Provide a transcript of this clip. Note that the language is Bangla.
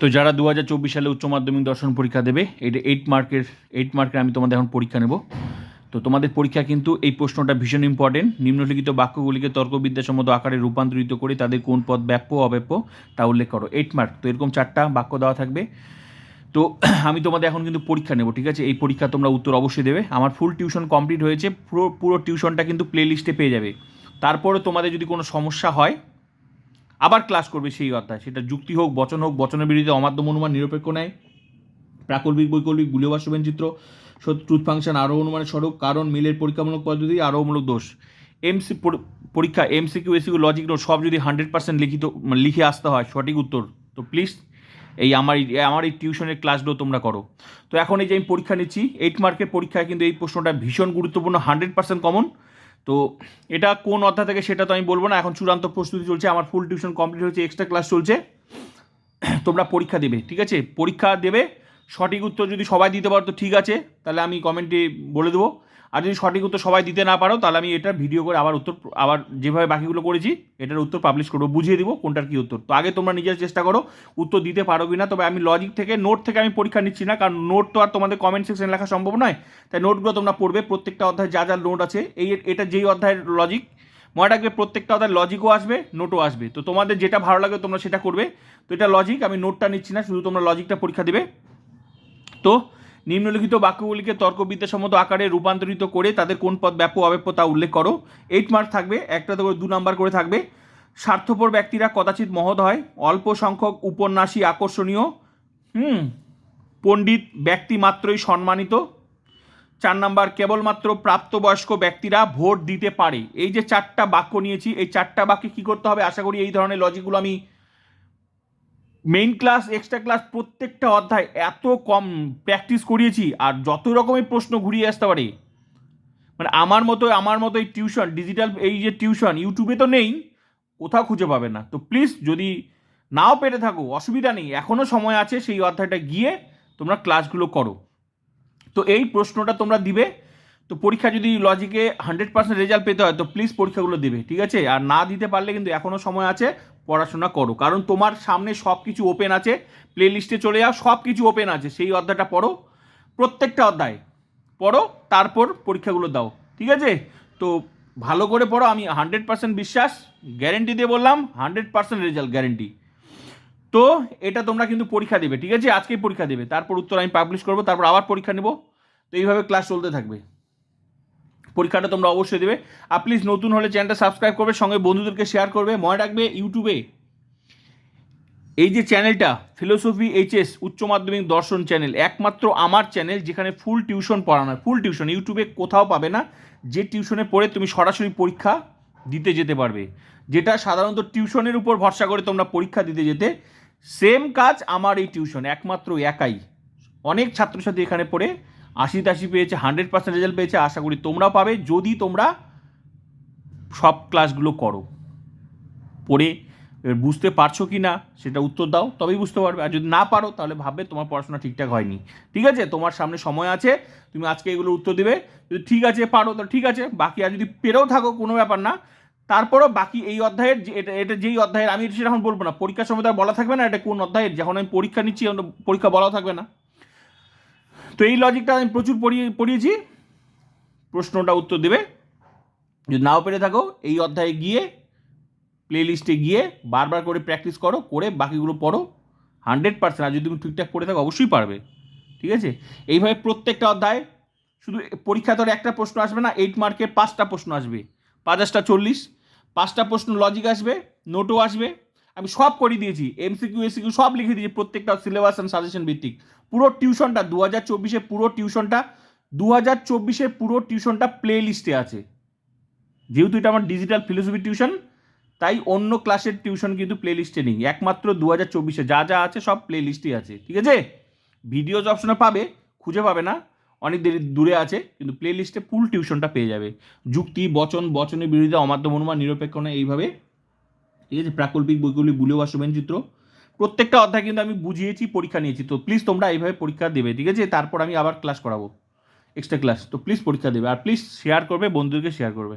তো যারা দু হাজার চব্বিশ সালে উচ্চ মাধ্যমিক দর্শন পরীক্ষা দেবে, এটা এইট মার্কের এইট মার্কের আমি তোমাদের এখন পরীক্ষা নেব। তো তোমাদের পরীক্ষা কিন্তু এই প্রশ্নটা ভীষণ ইম্পর্টেন্ট নিম্নলিখিত বাক্যগুলিকে তর্কবিদ্যাসম্মত আকারে রূপান্তরিত করে তাদের কোন পদ ব্যাপ্য, অব্যাপ্য, তা উল্লেখ করো। এইট মার্ক তো এরকম চারটা বাক্য দেওয়া থাকবে। তো আমি তোমাদের এখন কিন্তু পরীক্ষা নেব, ঠিক আছে? এই পরীক্ষা তোমরা উত্তর অবশ্যই দেবে। আমার ফুল টিউশন কমপ্লিট হয়েছে, পুরো পুরো টিউশনটা কিন্তু প্লে লিস্টে পেয়ে যাবে। তারপরে তোমাদের যদি কোনো সমস্যা হয় আবার ক্লাস করবে সেই অধ্যায়। সেটা যুক্তি হোক, বচন হোক, বচনের বিরুদ্ধে অমাধ্যম অনুমান, নিরপেক্ষ নেয় প্রাকল্পিক বৈকল্পিক বাস্তবায়ন চিত্র ট্রুথ ফাংশন, আরও অনুমানের স্বরূপ, কারণ, মিলের পরীক্ষামূলক পদ্ধতি আরোমূলক দোষ। এমসি পরীক্ষা এমসি এমসিকিউ, এসিকিউ লজিক নোট সব যদি হান্ড্রেড পার্সেন্ট লিখিত মানে লিখে আসতে হয়, সঠিক উত্তর, তো প্লিজ এই আমার আমার এই টিউশনের ক্লাসগুলো তোমরা করো। তো এখন এই যে আমি পরীক্ষা নিচ্ছি এইট মার্কের পরীক্ষায় কিন্তু এই প্রশ্নটা ভীষণ গুরুত্বপূর্ণ হান্ড্রেড পার্সেন্ট কমন তো এটা কোন অধ্যায় থেকে সেটা তো আমি বলব না। এখন চূড়ান্ত প্রস্তুতি চলছে, আমার ফুল টিউশন কমপ্লিট হয়েছে এক্সট্রা ক্লাস চলছে। তোমরা পরীক্ষা দেবে, ঠিক আছে? পরীক্ষা দেবে, সঠিক উত্তর যদি সবাই দিতে পারো, তো ঠিক আছে। তাহলে আমি কমেন্টে বলে দেবো। আর যদি সঠিক উত্তর সবাই দিতে না পারো, তাহলে আমি এটা ভিডিও করে আবার উত্তর, আবার যেভাবে বাকিগুলো করেছি, এটার উত্তর পাবলিশ করব, বুঝিয়ে দিব কোনটার কী উত্তর। তো আগে তোমরা নিজের চেষ্টা করো, উত্তর দিতে পারো কি না তবে আমি লজিক থেকে নোট থেকে আমি পরীক্ষা নিচ্ছি না, কারণ নোট তো আর তোমাদের কমেন্ট সেকশন লেখা সম্ভব নয়। তাই নোটগুলো তোমরা পড়বে, প্রত্যেকটা অধ্যায় যা যা নোট আছে, এই এটা যেই অধ্যায়ের লজিক মনে রাখবে প্রত্যেকটা অধ্যায় লজিকও আসবে নোটও আসবে। তো তোমাদের যেটা ভালো লাগে তোমরা সেটা করবে। তো এটা লজিক আমি নোটটা নিচ্ছি না, শুধু তোমরা লজিকটা পরীক্ষা দেবে। তো নিম্নলিখিত বাক্যগুলিকে তর্কবিদ্যাসম্মত আকারে রূপান্তরিত করে তাদের কোন পদ ব্যাপক অব্যাপ্য তা উল্লেখ করো। এইট মার্ক থাকবে, একটা তো দু নাম্বার করে থাকবে। স্বার্থপর ব্যক্তিরা কদাচিৎ মহৎ হয় অল্প সংখ্যক উপন্যাসী আকর্ষণীয়। হুম, পণ্ডিত ব্যক্তি মাত্রই সম্মানিত। চার নাম্বার কেবলমাত্র প্রাপ্তবয়স্ক ব্যক্তিরা ভোট দিতে পারে। এই যে চারটা বাক্য নিয়েছি, এই চারটা বাক্যে কী করতে হবে? আশা করি এই ধরনের লজিকগুলো আমি মেইন ক্লাস এক্সট্রা ক্লাস প্রত্যেকটা অধ্যায় এত কম প্র্যাকটিস করিয়েছি আর যত রকমের প্রশ্ন ঘুরিয়ে আসতে পারে। মানে আমার মতো আমার মতো এই টিউশন ডিজিটাল এই যে টিউশন ইউটিউবে তো নেই, কোথাও খুঁজে পাবে না। তো প্লিজ যদি নাও পেরে থাকো, অসুবিধা নেই এখনও সময় আছে সেই অধ্যায়টা গিয়ে তোমরা ক্লাসগুলো করো। তো এই প্রশ্নটা তোমরা দিবে, তো পরীক্ষা যদি লজিকে হান্ড্রেড পার্সেন্ট রেজাল্ট পেতে হয়, তো প্লিজ পরীক্ষাগুলো দেবে, ঠিক আছে? আর না দিতে পারলে কিন্তু এখনও সময় আছে পড়াশোনা করো। কারণ তোমার সামনে সব কিছু ওপেন আছে প্লে লিস্টে চলে যাও সব কিছু ওপেন আছে। সেই অধ্যায়টা পড়ো। প্রত্যেকটা অধ্যায় পড়ো, তারপর পরীক্ষাগুলো দাও। ঠিক আছে? তো ভালো করে পড়ো। আমি হান্ড্রেড পার্সেন্ট বিশ্বাস গ্যারেন্টি দিয়ে বললাম হান্ড্রেড পার্সেন্ট রেজাল্ট গ্যারেন্টি তো এটা তোমরা কিন্তু পরীক্ষা দেবে। ঠিক আছে? আজকেই পরীক্ষা দেবে। তারপর উত্তর আমি পাবলিশ করব, তারপর আবার পরীক্ষা নেব। তো এইভাবে ক্লাস চলতে থাকবে। পরীক্ষাটা তোমরা অবশ্যই দেবে। আর প্লিজ নতুন হলে চ্যানেলটা সাবস্ক্রাইব করবে, সঙ্গে বন্ধুদেরকে শেয়ার করবে। মনে রাখবে ইউটিউবে এই যে চ্যানেলটা ফিলোসফি এইচএস উচ্চ মাধ্যমিক দর্শন চ্যানেল একমাত্র আমার চ্যানেল যেখানে ফুল টিউশন পড়ানো হয়। ফুল টিউশন ইউটিউবে কোথাও পাবে না। যে টিউশনে পড়ে তুমি সরাসরি পরীক্ষা দিতে যেতে পারবে। যেটা সাধারণত টিউশনের উপর ভরসা করে তোমরা পরীক্ষা দিতে যেতে। সেম কাজ আমার এই টিউশন একমাত্র একাই। অনেক ছাত্রছাত্রী এখানে পড়ে। আশি তাশি পেয়েছে হান্ড্রেড পার্সেন্ট রেজাল্ট পেয়েছে, আশা করি তোমরাও পাবে যদি তোমরা সব ক্লাসগুলো করো। পড়ে, এবার বুঝতে পারছ কি না সেটা উত্তর দাও, তবেই বুঝতে পারবে। আর যদি না পারো, তাহলে ভাববে তোমার পড়াশোনা ঠিকঠাক হয়নি। ঠিক আছে? তোমার সামনে সময় আছে, তুমি আজকে এগুলো উত্তর দেবে। যদি ঠিক আছে পারো তো ঠিক আছে। বাকি আর যদি পেরেও থাকো, কোনো ব্যাপার না। তারপরও বাকি এই অধ্যায়ের যে, এটা এটা যেই অধ্যায়ের, আমি সেটা এখন বলব না। পরীক্ষার সময় তো বলা থাকবে না এটা কোন অধ্যায়ের। যখন আমি পরীক্ষা নিচ্ছি পরীক্ষা বলাও থাকবে না। তো এই লজিকটা আমি প্রচুর পড়িয়ে পড়িয়েছি। প্রশ্নটা উত্তর দেবে। যদি নাও পেরে থাকো, এই অধ্যায়ে গিয়ে প্লে লিস্টে গিয়ে বারবার করে প্র্যাকটিস করো, করে বাকিগুলো পড়ো। হান্ড্রেড পার্সেন্ট আর যদি তুমি ঠিকঠাক পড়ে থাকো, অবশ্যই পারবে। ঠিক আছে? এইভাবে প্রত্যেকটা অধ্যায়, শুধু পরীক্ষা তোর একটা প্রশ্ন আসবে না এইট মার্কের পাঁচটা প্রশ্ন আসবে। পাঁচাশটা চল্লিশ, পাঁচটা প্রশ্ন লজিক আসবে নোটও আসবে। আমি সব করে দিয়েছি এমসিকিউ এসিকিউ সব লিখে দিয়েছি, প্রত্যেকটা সিলেবাস অ্যান্ড সাজেশন ভিত্তিক। পুরো টিউশনটা দু হাজার চব্বিশে পুরো টিউশনটা দু হাজার চব্বিশে পুরো টিউশনটা প্লে লিস্টে আছে। যেহেতু এটা আমার ডিজিটাল ফিলোসফি টিউশন তাই অন্য ক্লাসের টিউশন কিন্তু প্লে লিস্টে নেই। একমাত্র দু হাজার চব্বিশে যা যা আছে সব প্লে লিস্টেই আছে, ঠিক আছে? ভিডিওজ অপশনে পাবে, খুঁজে পাবে না, অনেক দেরি দূরে আছে, কিন্তু প্লে লিস্টে ফুল টিউশনটা পেয়ে যাবে। যুক্তি, বচন বচনের বিরোধিতা অমাধ্যম নিরপেক্ষ নয়, এইভাবে ঠিক আছে? প্রাকল্পিক বইগুলি বুলেও বাস্তবায়ন চিত্র প্রত্যেকটা অধ্যায় কিন্তু আমি বুঝিয়েছি, পরীক্ষা নিয়েছি। তো প্লিজ তোমরা এইভাবে পরীক্ষা দেবে, ঠিক আছে? তারপর আমি আবার ক্লাস করাবো। এক্সট্রা ক্লাস তো প্লিজ পরীক্ষা দেবে। আর প্লিজ শেয়ার করবে, বন্ধুদেরকে শেয়ার করবে।